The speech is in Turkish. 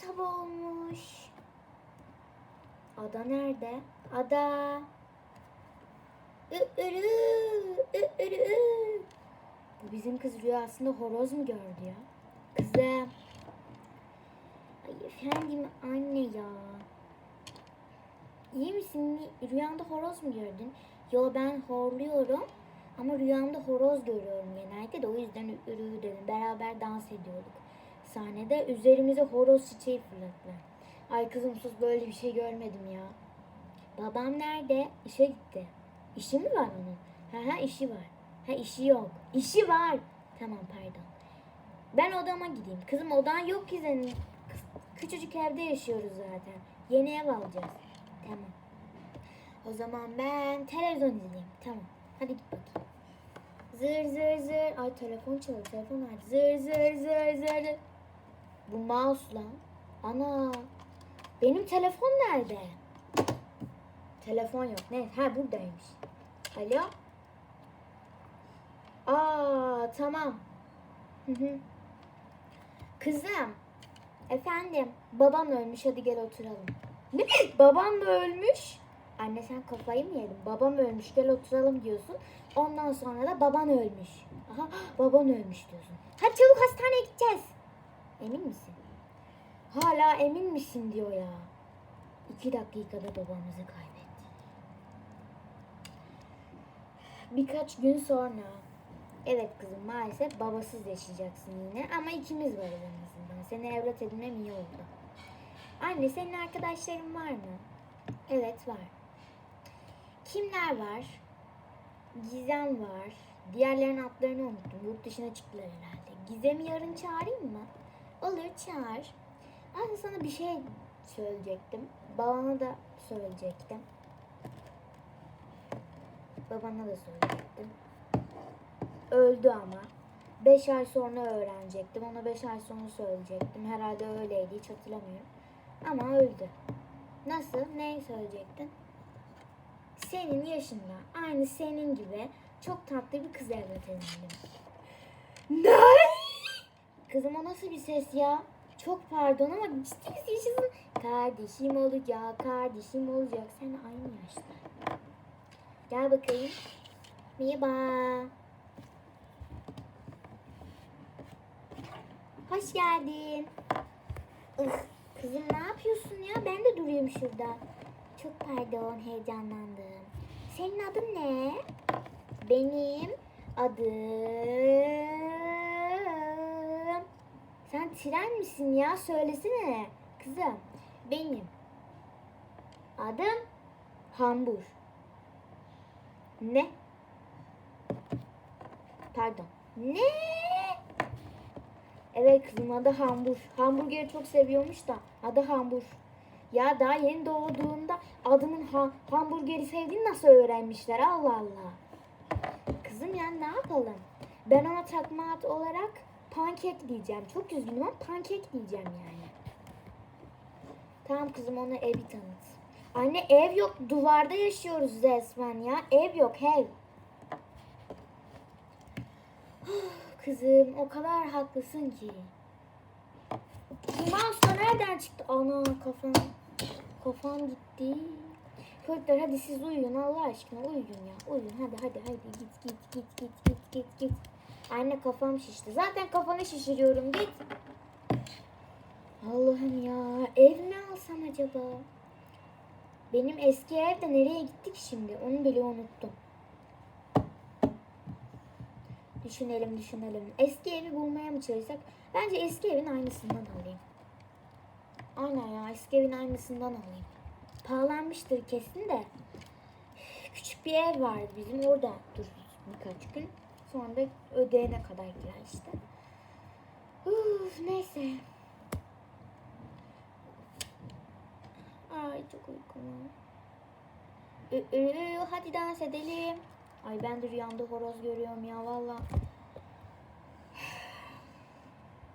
sabah olmuş. Ada nerede? Ada. Ü-ürü, ü-ürü. Bu bizim kız rüyasında horoz mu gördü ya? Kızım. Ay efendim anne ya. İyi misin? Rüyanda horoz mu gördün? Yo ben horluyorum. Ama rüyamda horoz görüyorum genellikle de o yüzden ürü dedim. Beraber dans ediyorduk. Sahnede üzerimize horoz çiçeği fırlattılar. Ay kızım sus böyle bir şey görmedim ya. Babam nerede? İşe gitti. İşi mi var onun? Ha ha işi var. Ha işi yok. İşi var. Tamam pardon. Ben odama gideyim. Kızım odan yok ki senin. Küçücük evde yaşıyoruz zaten. Yeni ev alacağız. Tamam. O zaman ben televizyon izleyeyim. Tamam. Hadi git bakayım. Zır zır zır. Ay telefon çalıyor. Telefon nerede? Zır zır zır zır. Bu mouse lan. Ana. Benim telefon nerede? Telefon yok. Ne? Ha buradaymış. Alo. Aa tamam. Kızım. Efendim. Babam ölmüş. Hadi gel oturalım. Ne? Babam mı ölmüş? Anne sen kafayı mı yedin? Babam ölmüş gel oturalım diyorsun. Ondan sonra da baban ölmüş. Aha baban ölmüş diyorsun. Hadi çabuk hastaneye gideceğiz. Emin misin? Hala emin misin diyor ya. İki dakikada babamızı kaybettik. Birkaç gün sonra. Evet kızım maalesef babasız yaşayacaksın yine. Ama ikimiz varız en. Seni evlat edinmem iyi oldu. Anne senin arkadaşların var mı? Evet var. Kimler var? Gizem var. Diğerlerinin adlarını unuttum. Yurt dışına çıktılar herhalde. Gizem'i yarın çağırayım mı? Olur çağır. Aslında sana bir şey söyleyecektim. Babana da söyleyecektim. Babana da söyleyecektim. Öldü ama. Beş ay sonra öğrenecektim. Ona beş ay sonra söyleyecektim. Herhalde öyleydi. Hiç hatırlamıyorum. Ama öldü. Nasıl? Neyi söyleyecektin? Senin yaşında, aynı senin gibi çok tatlı bir kız evlat edindim. Ne? Kızım o nasıl bir ses ya? Çok pardon ama ciddi yaşasın? Kardeşim olacak, kardeşim olacak. Sen aynı yaşta. Gel bakayım. Merhaba. Hoş geldin. Ih, kızım ne yapıyorsun ya? Ben de duruyorum şurada. Çok pardon, heyecanlandım. Senin adın ne? Benim adım... Tren misin ya? Söylesene. Kızım, benim adım Hambur. Ne? Pardon. Ne? Evet kızım adı Hambur. Hamburgeri çok seviyormuş da adı Hambur. Ya daha yeni doğduğunda adının ha hamburgeri sevdiğini nasıl öğrenmişler Allah Allah. Kızım ya ne yapalım? Ben ona takma ad olarak pankek diyeceğim. Çok üzgünüm ama pankek diyeceğim yani. Tamam kızım ona evi tanıt. Anne ev yok duvarda yaşıyoruz resmen ya. Ev yok ev. Kızım o kadar haklısın ki. Bu mouse da nereden çıktı? Ana kafam. Kafam gitti. Çocuklar hadi siz uyuyun Allah aşkına uyuyun ya. Uyuyun hadi hadi hadi git git git git git git git. Anne kafam şişti. Zaten kafanı şişiriyorum git. Allah'ım ya ev mi alsam acaba? Benim eski ev de nereye gittik şimdi? Onu bile unuttum. Düşünelim düşünelim. Eski evi bulmaya mı çalışsak? Bence eski evin aynısından alayım. Aynen ya eski evin aynısından alayım. Pahalanmıştır kesin de. Küçük bir ev vardı bizim orada dururuz birkaç gün. Sonra da ödeyene kadar girer işte. Uf, neyse. Ay çok uykum var. Ü- hadi dans edelim. Ay ben de rüyamda horoz görüyorum ya valla.